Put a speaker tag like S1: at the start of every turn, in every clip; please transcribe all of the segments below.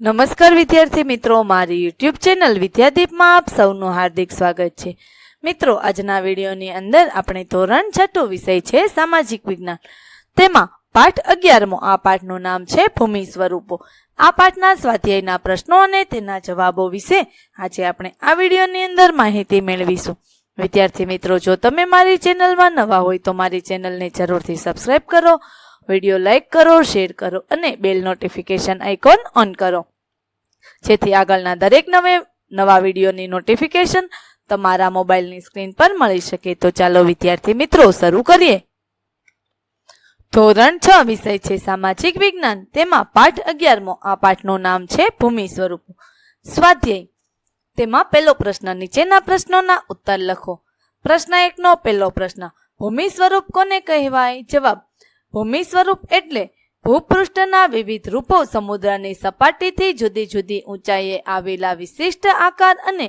S1: નમસ્કાર વિદ્યાર્થી મિત્રો, મારી યુટ્યુબ ચેનલ વિદ્યાદીપમાં આપ સૌનું હાર્દિક સ્વાગત છે. મિત્રો, આજના વિડીયોની અંદર આપણે ધોરણ છઠ્ઠો વિષય છે સામાજિક વિજ્ઞાન. તેમાં પાઠ અગિયારમો, આ પાઠનું નામ છે ભૂમિ સ્વરૂપો. આ પાઠના સ્વાધ્યાયના પ્રશ્નો અને તેના જવાબો વિશે આજે આપણે આ વિડીયોની અંદર માહિતી મેળવીશું. વિદ્યાર્થી મિત્રો, જો તમે મારી ચેનલમાં નવા હોય તો મારી ચેનલને જરૂરથી સબસ્ક્રાઈબ કરો વીડિયો લાઈક કરો, શેર કરો અને બેલ નોટિફિકેશન આઇકોન ઓન કરો. જેથી આગળના દરેક નવે, નવા વિડીયોની નોટિફિકેશન તમારા મોબાઈલની સ્ક્રીન પર મળી શકે. તો ચાલો વિદ્યાર્થી મિત્રો, શરૂ કરીએ. ધોરણ છ, વિષય છે સામાજિક વિજ્ઞાન. તેમાં પાઠ અગિયારમો. આ પાઠનું નામ છે ભૂમિ સ્વરૂપ. સ્વાધ્યાય. તેમાં પહેલો પ્રશ્ન, નીચેના પ્રશ્નોના ઉત્તર લખો. પ્રશ્ન એકનો, પહેલો પ્રશ્ન. ભૂમિ સ્વરૂપ કોને કહેવાય? જવાબ ભૂમિ સ્વરૂપ એટલે ભૂપૃષ્ઠના વિવિધ રૂપો સમુદ્રની સપાટીથી જુદી જુદી ઊંચાઈએ આવેલા વિશિષ્ટ આકાર અને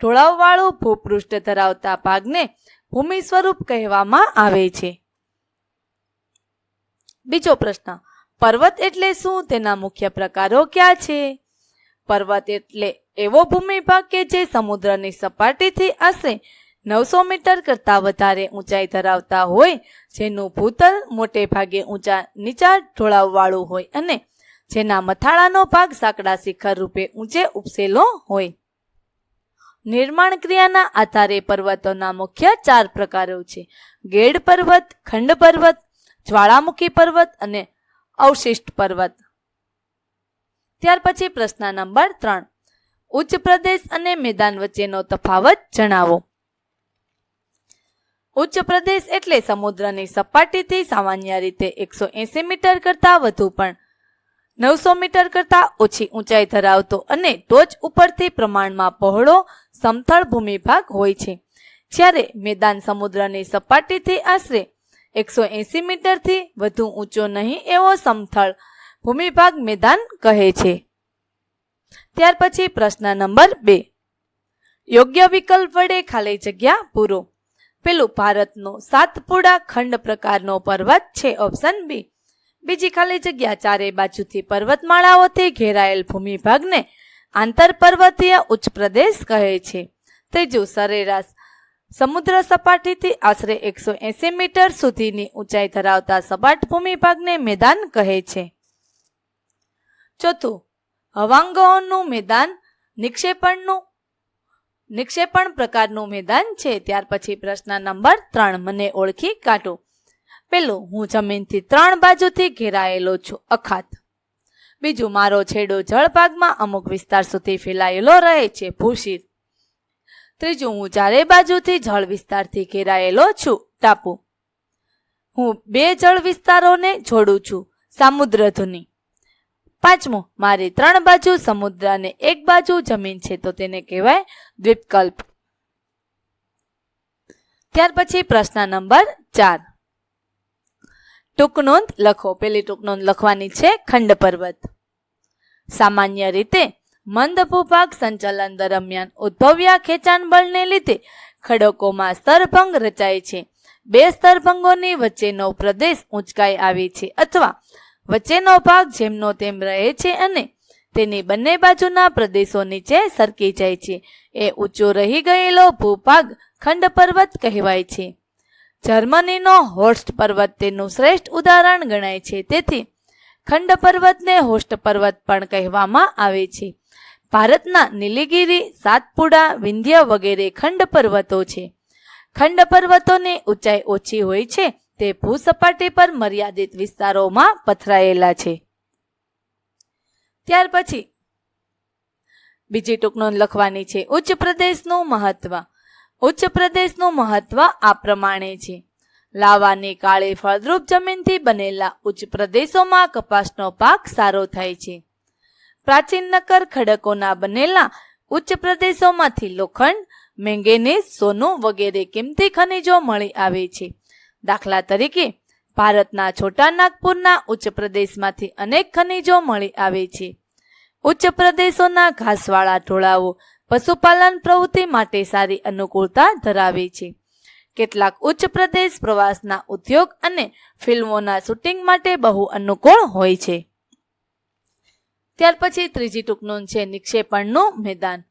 S1: ઢોળાવવાળું ભૂપૃષ્ઠ ધરાવતા ભાગને ભૂમિ સ્વરૂપ કહેવામાં આવે છે. બીજો પ્રશ્ન, પર્વત એટલે શું? તેના મુખ્ય પ્રકારો ક્યાં છે? પર્વત એટલે એવો ભૂમિભાગ કે જે સમુદ્રની સપાટીથી આશરે નવસો મીટર કરતાં વધારે ઊંચાઈ ધરાવતા હોય, જેનું ભૂતલ મોટે ભાગે ઊંચા નીચા ઢોળાવવાળું હોય અને જેના મથાળાનો ભાગ સાંકડા શિખર રૂપે ઊંચે ઉપસેલો હોય. નિર્માણ ક્રિયાના આધારે પર્વતોના મુખ્ય ચાર પ્રકારો છે. ગેડ પર્વત, ખંડ પર્વત, જ્વાળામુખી પર્વત અને અવશિષ્ટ પર્વત. ત્યાર પછી પ્રશ્ન નંબર ત્રણ. ઉચ્ચ પ્રદેશ અને મેદાન વચ્ચેનો તફાવત જણાવો. ઉચ્ચ પ્રદેશ એટલે સમુદ્રની સપાટીથી સામાન્ય રીતે એકસો એસી મીટર કરતાં વધુ પણ. નવસો મીટર કરતાં ઓછી ઊંચાઈ ધરાવતો અને ટોચ ઉપરથી પ્રમાણમાં પહોળો સમથળ ભૂમિભાગ હોય છે. જ્યારે મેદાન સમુદ્રની સપાટીથી આશરે એકસો એસી મીટરથી વધુ ઊંચો નહીં એવો સમથળ ભૂમિભાગ મેદાન કહે છે. ત્યાર પછી પ્રશ્ન નંબર બે. યોગ્ય વિકલ્પ વડે ખાલી જગ્યા પૂરો. પેલું ભારતનો સાતપુડા ખંડ પ્રકારનો પર્વત છે ઓપ્શન બી બીજી ખાલી જગ્યા ચારે બાજુથી પર્વતમાળાઓથી ઘેરાયેલ ભૂમિભાગને આંતર પર્વતીય ઉચ્ચ પ્રદેશ કહે છે. ત્રીજું સરેરાશ સમુદ્ર સપાટીથી આશરે એકસો એસી મીટર સુધીની ઊંચાઈ ધરાવતા સપાટ ભૂમિભાગને મેદાન કહે છે. ચોથું, હવાંગોનું મેદાન, નિક્ષેપણનું નિક્ષેપણ પ્રકારનું મેદાન છે. ત્યાર પછી પ્રશ્ન નંબર ત્રણ મને ઓળખી કાઢો. પેલું, હું જમીનથી ત્રણ બાજુથી ઘેરાયેલો છું, અખાત. બીજું, મારો છેડો જળભાગમાં અમુક વિસ્તાર સુધી ફેલાયેલો રહે છે, ભૂશિર. ત્રીજું, હું ચારે બાજુથી જળ વિસ્તારથી ઘેરાયેલો છું, ટાપુ. હું બે જળ વિસ્તારોને જોડું છું સામુદ્રધુની પાંચમું, મારી ત્રણ બાજુ સમુદ્ર અને એક બાજુ જમીન છે, તો તેને કહેવાય દ્વીપકલ્પ. ત્યાર પછી પ્રશ્ન નંબર ચાર. ટૂંકનોંધ લખો. પેલી ટૂંકનોંધ લખવાની છે, ખંડ પર્વત. સામાન્ય રીતે મંદ ભૂભાગ સંચાલન દરમિયાન ઉદ્ભવ્યા ખેંચાણ બળને લીધે ખડકોમાં સ્તરભંગ રચાય છે. બે સ્તરભંગોની વચ્ચેનો પ્રદેશ ઊંચકાઈ આવે છે, અથવા વચ્ચેનો ભાગ જેમનો તેમ રહે છે અને તેની બંને બાજુના પ્રદેશો નીચે સરકી જાય છે. એ ઊંચો રહી ગયેલો ભૂભાગ ખંડ પર્વત કહેવાય છે. જર્મનીનો હોસ્ટ પર્વત તેનું શ્રેષ્ઠ ઉદાહરણ ગણાય છે. તેથી ખંડ પર્વતને હોસ્ટ પર્વત પણ કહેવામાં આવે છે. ભારતના નીલીગીરી, સાતપુડા, વિંધ્ય વગેરે ખંડ પર્વતો છે. ખંડ પર્વતોની ઊંચાઈ ઓછી હોય છે તે ભૂસપાટી પર મર્યાદિત વિસ્તારોમાં પથરાયેલા છે. ત્યાર પછી બીજી ટૂંકનોંધ લખવાની છે. ઉચ્ચ પ્રદેશનું મહત્વ. ઉચ્ચ પ્રદેશનું મહત્વ આ પ્રમાણે છે. લાવાની કાળી ફળદ્રુપ જમીનથી બનેલા ઉચ્ચ પ્રદેશોમાં કપાસનો પાક સારો થાય છે. પ્રાચીન નકર ખડકોના બનેલા ઉચ્ચ પ્રદેશોમાંથી લોખંડ, મેંગેનીઝ, સોનું વગેરે કિંમતી ખનિજો મળી આવે છે. દાખલા તરીકે, ભારતના છોટા નાગપુરના ઉચ્ચ પ્રદેશમાંથી અનેક ખનિજો મળી આવે છે. ઉચ્ચ પ્રદેશોના ઘાસવાળા ઢોળાવો પશુપાલન પ્રવૃત્તિ માટે સારી અનુકૂળતા ધરાવે છે. કેટલાક ઉચ્ચ પ્રદેશ પ્રવાસના ઉદ્યોગ અને ફિલ્મોના શૂટિંગ માટે બહુ અનુકૂળ હોય છે. ત્યાર પછી ત્રીજી ટૂંક નોંધ છે, નિક્ષેપણનું મેદાન.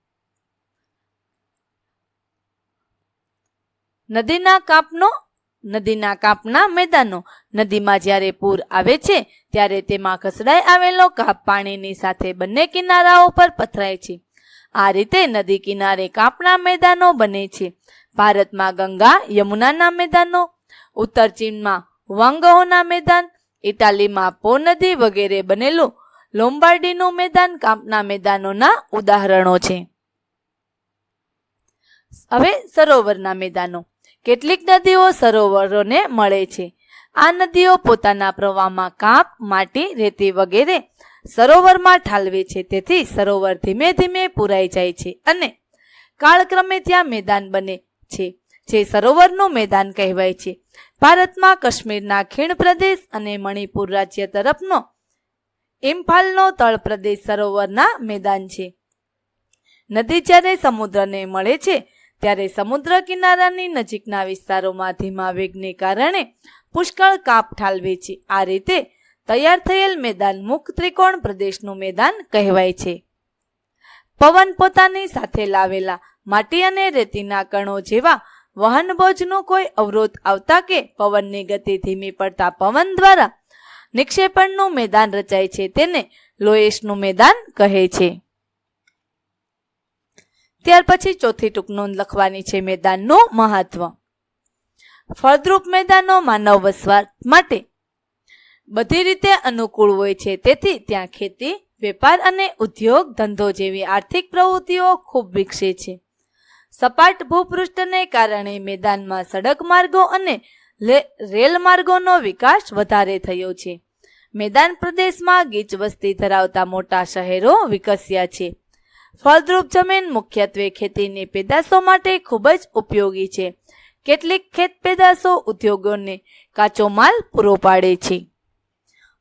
S1: નદીના કાપનો નદીના કાપના મેદાનો. નદીમાં જ્યારે પૂર આવે છે, ત્યારે તેમાં ખસડાઈ આવેલો કાપ પાણીની સાથે બંને કિનારાઓ પર પથરાય છે. આ રીતે નદી કિનારે કાપના મેદાનો બને છે. ભારતમાં ગંગા, યમુનાના મેદાનો, ઉત્તર ચીનમાં વાંગહોના મેદાન, ઇટાલીમાં પો નદી વગેરે બનેલું લોમ્બાર્ડીનું મેદાન કાપના મેદાનોના ઉદાહરણો છે. હવે સરોવરના મેદાનો. કેટલીક નદીઓ સરોવરોને મળે છે. આ નદીઓ પોતાના પ્રવાહમાં કાંપ, માટી, રેતી વગેરે સરોવરમાં ઠાલવે છે. તેથી સરોવર ધીમે ધીમે પુરાઈ જાય છે અને કાળક્રમે ત્યાં મેદાન બને છે, જે સરોવરનું મેદાન કહેવાય છે. ભારતમાં કાશ્મીરના ખીણ પ્રદેશ અને મણિપુર રાજ્ય તરફનો ઇમ્ફાલનો તળ પ્રદેશ સરોવરના મેદાન છે. નદી જ્યારે સમુદ્રને મળે છે ત્યારે સમુદ્ર કિનારાની નજીકના વિસ્તારોમાં ધીમા વેગને કારણે પુષ્કળ કાપ ઠાલવે છે. આ રીતે તૈયાર થયેલ મેદાન મુખ ત્રિકોણ પ્રદેશનું મેદાન કહેવાય છે. પવન પોતાની સાથે લાવેલા માટી અને રેતીના કણો જેવા વહન બોજનો કોઈ અવરોધ આવતા કે પવનની ગતિ ધીમી પડતા પવન દ્વારા નિક્ષેપણનું મેદાન રચાય છે તેને લોએશનું મેદાન કહે છે. ત્યાર પછી ચોથી ટૂંક નોંધ લખવાની છે મેદાનનું મહત્વ. ફળદ્રુપ મેદાનો માનવ વસવાટ માટે બધી રીતે અનુકૂળ હોય છે. તેથી ત્યાં ખેતી, વેપાર અને ઉદ્યોગ ધંધો જેવી આર્થિક પ્રવૃત્તિઓ ખૂબ વિકસે છે. સપાટ ભૂપૃષ્ઠને કારણે મેદાનમાં સડક માર્ગો અને રેલ માર્ગોનો વિકાસ વધારે થયો છે. મેદાન પ્રદેશમાં ગીચ વસ્તી ધરાવતા મોટા શહેરો વિકસ્યા છે. ફળદ્રુપ જમીન મુખ્યત્વે ખેતીની પેદાશો માટે ખૂબ જ ઉપયોગી છે. કેટલીક ખેત પેદાશો ઉદ્યોગોને કાચો માલ પૂરો પાડે છે.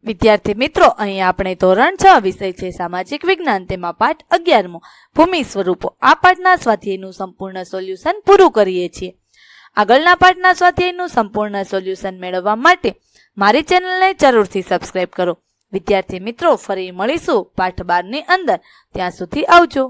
S1: વિદ્યાર્થી મિત્રો, અહીં આપણે ધોરણ છ વિષય છે સામાજિક વિજ્ઞાન. તેમાં પાઠ અગિયારમો. ભૂમિ સ્વરૂપો. આ પાઠના સ્વાધ્યાયનું સંપૂર્ણ સોલ્યુશન પૂરું કરીએ છીએ. આગળના પાઠના સ્વાધ્યાયનું સંપૂર્ણ સોલ્યુશન મેળવવા માટે મારી ચેનલને જરૂરથી સબસ્ક્રાઇબ કરો. વિદ્યાર્થી મિત્રો ફરી મળીશું પાઠ બારની અંદર. ત્યાં સુધી આવજો.